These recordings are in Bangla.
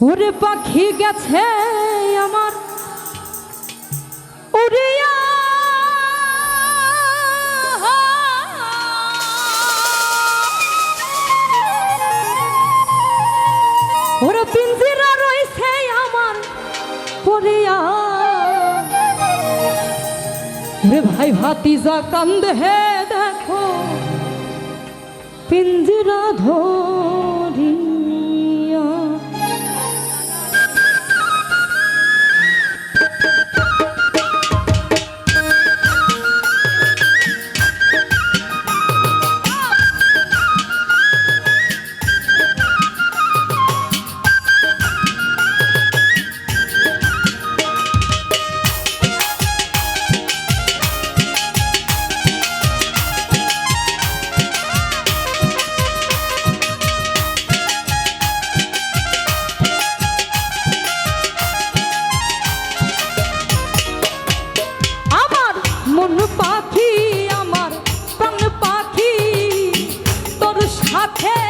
ওরে পাখি গেছে আমার। উড়িয়া ওর আমার ভাই ভাতিজা কান্দে দেখো পিঞ্জিরা ধর Okay.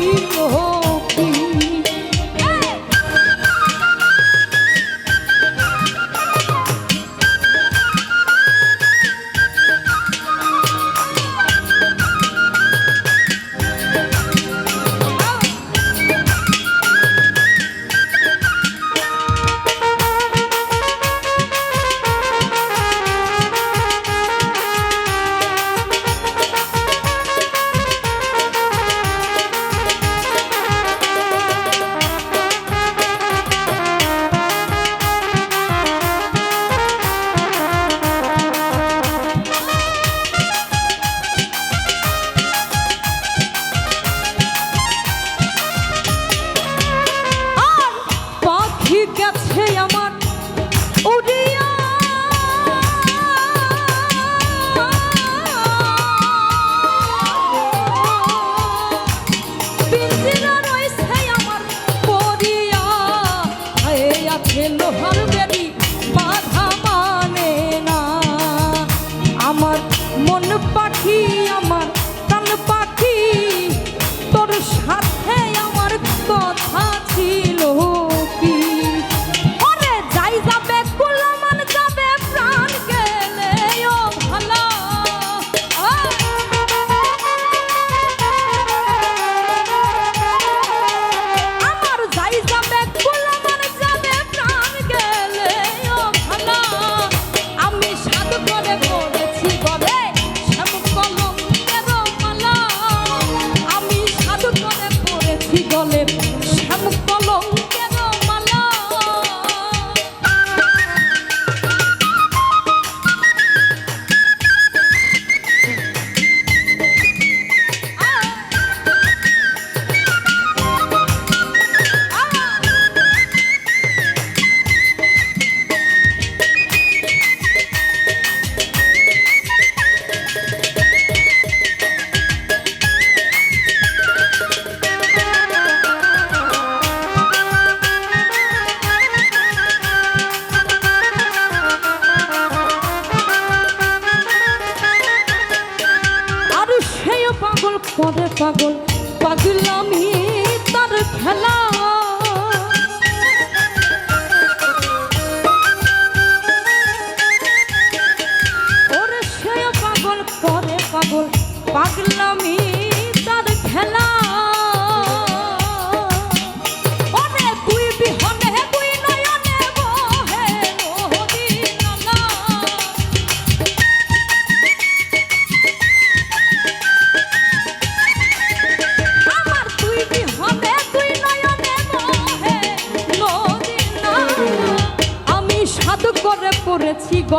মোহ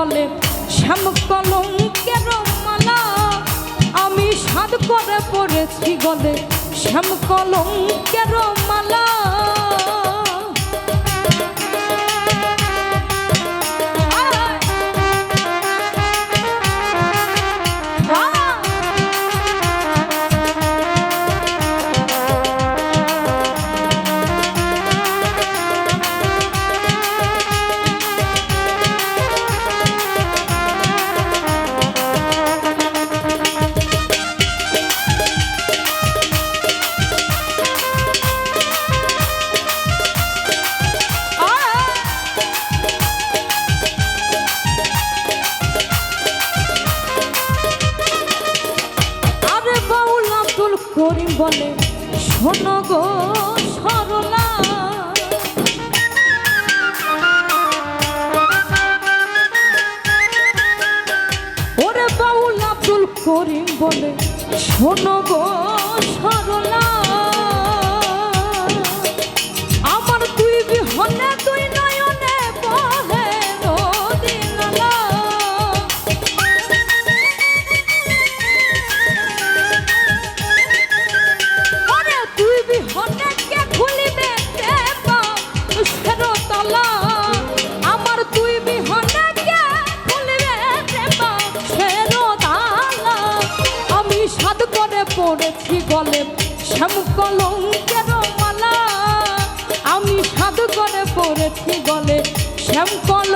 বলে শ্যাম কলঙ্কের মালা আমি সাদ করে পড়েছি গলে। শ্যাম কলঙ্কের মালা বলে শোনো গো সরলা। ওরে বাউল আব্দুল করিম বলে শোনো গো সরলা। ঝামুকো লঙ্কের মালা। আমি সাধু করে পড়েছি বলে শ্যামকল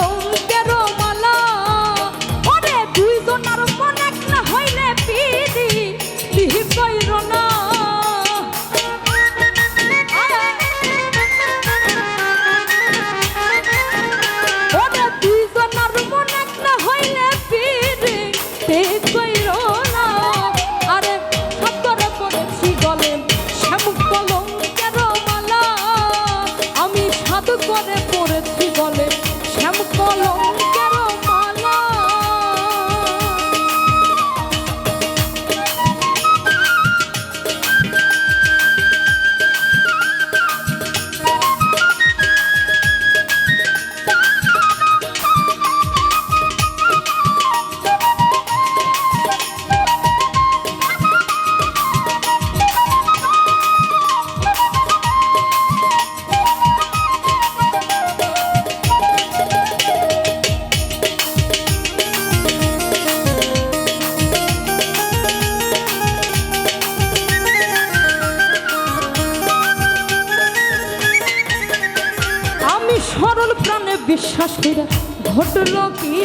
সরল প্রাণে বিশ্বাস করে ঘটল কি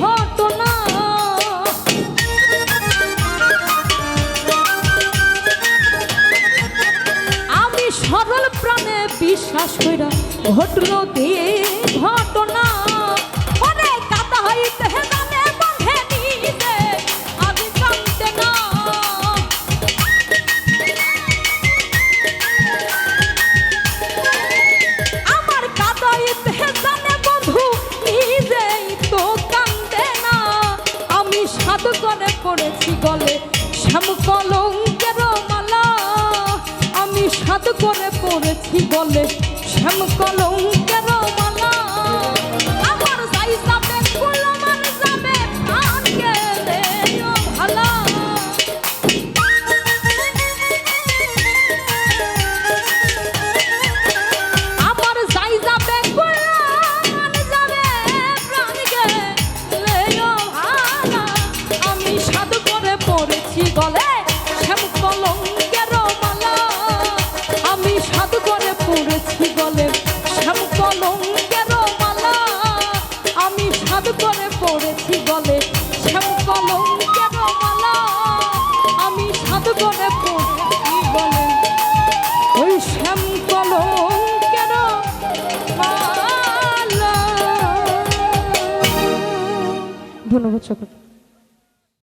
ঘটনা? আমি সরল প্রাণে বিশ্বাস করে ঘটল কি ঘটনা? অনেক কথা হইতে করে পড়েছি বলে শ্যাম কলম অনুভূত সকল